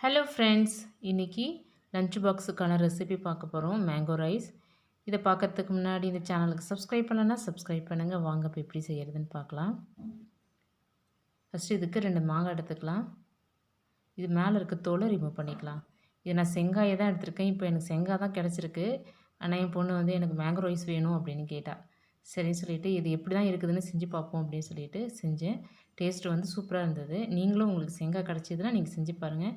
Hello friends இன்றைக்கி lunch பாக்ஸுக்கான recipe பார்க்க போகிறோம் மேங்கோ ரைஸ் இதை பார்க்குறதுக்கு முன்னாடி இந்த சேனலுக்கு சப்ஸ்கிரைப் பண்ணலன்னா சப்ஸ்கிரைப் பண்ணுங்கள் வாங்க இப்போ எப்படி செய்கிறதுன்னு பார்க்கலாம். ஃபஸ்ட்டு இதுக்கு ரெண்டு மாங்காய் எடுத்துக்கலாம். இது மேலே இருக்க தோலை ரிமூவ் பண்ணிக்கலாம். இது நான் செங்காயை தான் எடுத்திருக்கேன். இப்போ எனக்கு செங்காய் தான் கிடச்சிருக்கு. ஆனால் என் பொண்ணு வந்து எனக்கு மேங்கோ ரைஸ் வேணும் அப்படின்னு கேட்டால் சரின்னு சொல்லிவிட்டு இது எப்படி தான் இருக்குதுன்னு செஞ்சு பார்ப்போம் அப்படின்னு சொல்லிட்டு செஞ்சேன். டேஸ்ட்டு வந்து சூப்பராக இருந்தது. நீங்களும் உங்களுக்கு செங்காய் கிடச்சிதுன்னா நீங்கள் செஞ்சு பாருங்கள்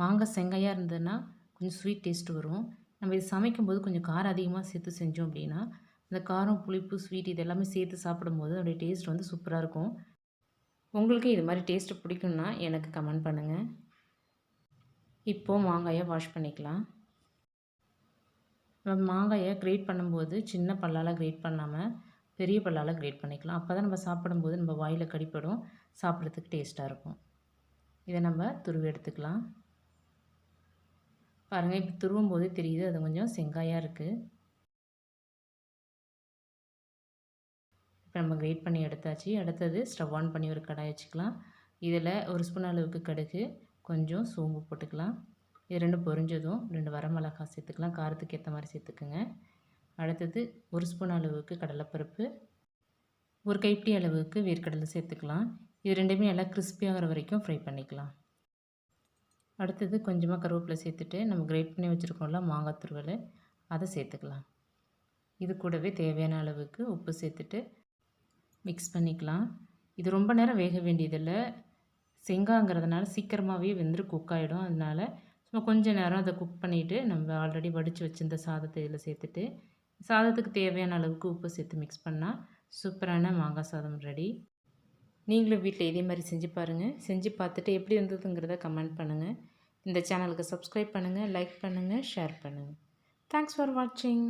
மாங்காய் செங்காயாக இருந்ததுன்னா கொஞ்சம் ஸ்வீட் டேஸ்ட் வரும். நம்ம இது சமைக்கும்போது கொஞ்சம் காரம் அதிகமாக சேர்த்து செஞ்சோம் அப்படின்னா அந்த காரம் புளிப்பு ஸ்வீட் இது எல்லாமே சேர்த்து சாப்பிடும்போது அதோடைய டேஸ்ட் வந்து சூப்பராக இருக்கும். உங்களுக்கு இது மாதிரி டேஸ்ட்டு பிடிக்கும்னா எனக்கு கமெண்ட் பண்ணுங்கள் இப்போது மாங்காயை வாஷ் பண்ணிக்கலாம். நம்ம மாங்காயை கிரேட் பண்ணும்போது சின்ன பல்லால் கிரேட் பண்ணாமல் பெரிய பல்லால் கிரேட் பண்ணிக்கலாம். அப்போ தான் நம்ம சாப்பிடும்போது நம்ம வாயில் கடிப்படும். சாப்பிட்றதுக்கு டேஸ்ட்டாக இருக்கும். இதை நம்ம துருவி எடுத்துக்கலாம். பாருங்கள் இப்போ துருவும் போதே தெரியுது. அது கொஞ்சம் செங்காயாக இருக்குது இப்போ நம்ம கிரேட் பண்ணி எடுத்தாச்சு. அடுத்தது ஸ்டவ் ஆன் பண்ணி ஒரு கடாய் வச்சுக்கலாம். இதில் ஒரு ஸ்பூன் அளவுக்கு கடுகு கொஞ்சம் சோம்பு போட்டுக்கலாம். இது ரெண்டு பொரிஞ்சதும் ரெண்டு வரமிளகாய் சேர்த்துக்கலாம். காரத்துக்கு ஏற்ற மாதிரி சேர்த்துக்குங்க. அடுத்தது ஒரு ஸ்பூன் அளவுக்கு கடலைப்பருப்பு ஒரு கைப்பிடி அளவுக்கு வேர்க்கடலை சேர்த்துக்கலாம். இது ரெண்டுமே நல்லா கிறிஸ்பியாகிற வரைக்கும் ஃப்ரை பண்ணிக்கலாம். அடுத்தது கொஞ்சமாக கருவேப்பிலை சேர்த்துட்டு நம்ம கிரேட் பண்ணி வச்சுருக்கோம்ல மாங்காய் துருவல் அதை சேர்த்துக்கலாம். இது கூடவே தேவையான அளவுக்கு உப்பு சேர்த்துட்டு மிக்ஸ் பண்ணிக்கலாம். இது ரொம்ப நேரம் வேக வேண்டியதில்லை. செங்காங்கிறதுனால சீக்கிரமாகவே வெந்துரு குக் ஆகிடும் அதனால் சும்மா கொஞ்சம் நேரம் அதை குக் பண்ணிவிட்டு நம்ம ஆல்ரெடி வடித்து வச்சுருந்த சாதத்தை இதில் சேர்த்துட்டு சாதத்துக்கு தேவையான அளவுக்கு உப்பு சேர்த்து மிக்ஸ் பண்ணால் சூப்பரான மாங்காய் சாதம் ரெடி நீங்களும் வீட்டில் இதே மாதிரி செஞ்சு பாருங்கள் செஞ்சு பார்த்துட்டு எப்படி இருந்ததுங்கிறத கமெண்ட் பண்ணுங்கள் இந்த சேனலுக்கு சப்ஸ்கிரைப் பண்ணுங்கள் லைக் பண்ணுங்கள் ஷேர் பண்ணுங்கள் தேங்க்ஸ் ஃபார் வாட்சிங்